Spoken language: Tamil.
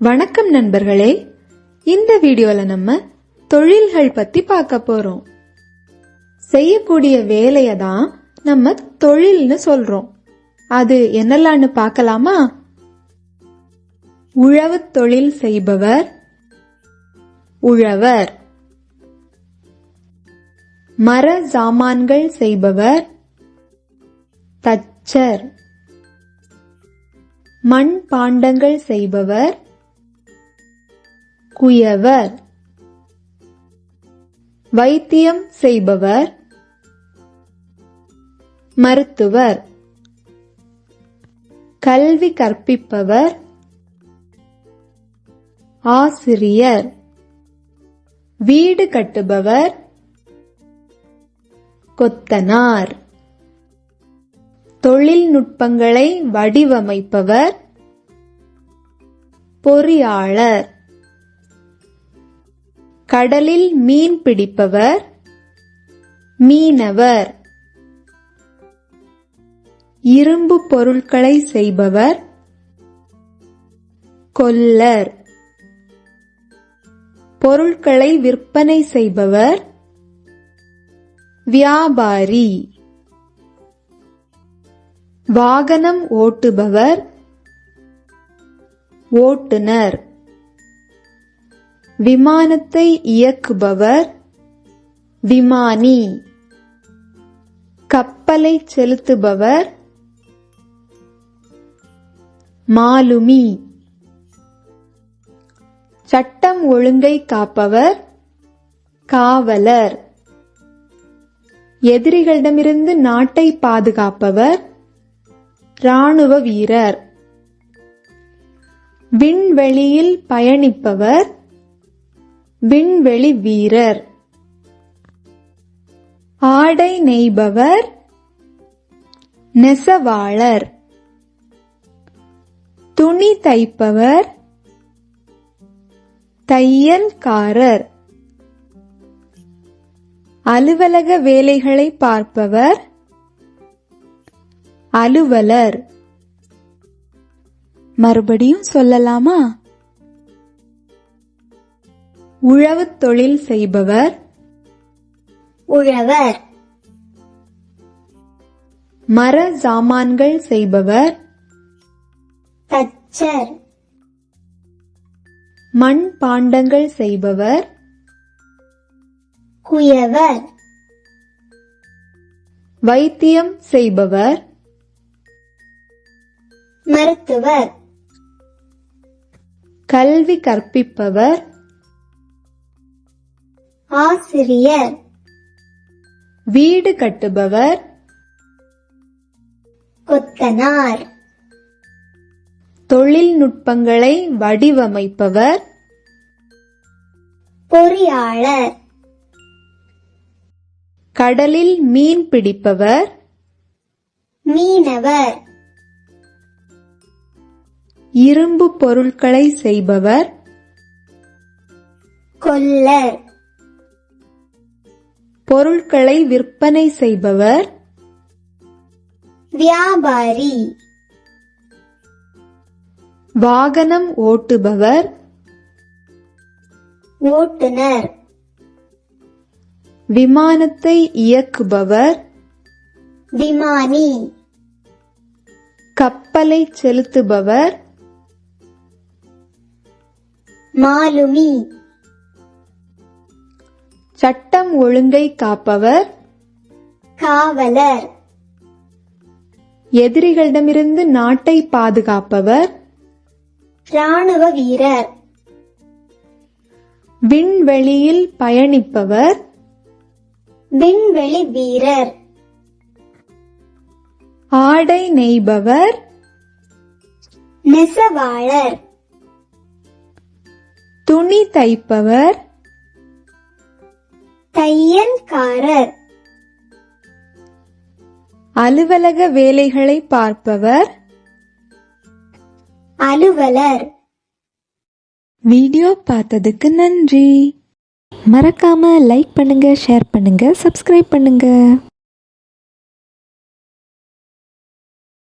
வணக்கம் நண்பர்களே. இந்த வீடியோல நம்ம தொழில்கள் பத்தி பார்க்க போறோம். செய்யக்கூடிய வேலைய தான் நம்ம தொழில்னு சொல்றோம். அது என்னலான்னு பார்க்கலாமா? உழவு தொழில் செய்பவர் உழவர். மர சாமான்கள் செய்பவர் தச்சர். மண் பாண்டங்கள் செய்பவர் குயவர். வைத்தியம் செய்பவர். மருத்துவர். கல்வி கற்பிப்பவர். ஆசிரியர். வீடு கட்டுபவர். கொத்தனார். தொழில்நுட்பங்களை வடிவமைப்பவர். பொறியாளர். கடலில் மீன் பிடிப்பவர் மீனவர். இரும்பு பொருட்களை செய்பவர் கொல்லர். பொருட்களை விற்பனை செய்பவர் வியாபாரி. வாகனம் ஓட்டுபவர் ஓட்டுனர் விமானத்தை இயக்குபவர் விமானி. கப்பலை செலுத்துபவர் மாலுமி. சட்டம் ஒழுங்கை காப்பவர் காவலர். எதிரிகளிடமிருந்து நாட்டை பாதுகாப்பவர் ராணுவ வீரர். விண்வெளியில் பயணிப்பவர் விண்வெளி வீரர். ஆடை நெய்பவர் நெசவாளர். துணி தைப்பவர் தையல்காரர். அலுவலக வேலைகளை பார்ப்பவர் அலுவலர். மறுபடியும் சொல்லலாமா? உழவு தொழில் செய்பவர். உழவர். மர சாமான்கள் செய்பவர். தச்சர். மண் பாண்டங்கள் செய்பவர். குயவர். வைத்தியம் செய்பவர். மருத்துவர். கல்வி கற்பிப்பவர். ஆசிரியர். வீடு கட்டுபவர். கொத்தனார். தொழில்நுட்பங்களை வடிவமைப்பவர். பொறியாளர். கடலில் மீன் பிடிப்பவர். மீனவர். இரும்பு பொருட்களை செய்பவர். கொல்லர். பொருட்களை விற்பனை செய்பவர் வியாபாரி. வாகனம் ஓட்டுபவர் ஓட்டுனர் விமானத்தை இயக்குபவர் விமானி. கப்பலை செலுத்துபவர் மாலுமி. சட்டம் ஒழுங்கை காப்பவர். காவலர். எதிரிகளிடமிருந்து நாட்டை பாதுகாப்பவர். ராணுவ வீரர். விண்வெளியில் பயணிப்பவர். விண்வெளி வீரர். ஆடை நெய்பவர். நெசவாளர். துணி தைப்பவர். தையல்காரர் அலுவலக வேலைகளை பார்ப்பவர். அலுவலர். வீடியோ பார்த்ததுக்கு நன்றி. மறக்காம லைக் பண்ணுங்க ஷேர் பண்ணுங்க சப்ஸ்கிரைப் பண்ணுங்க.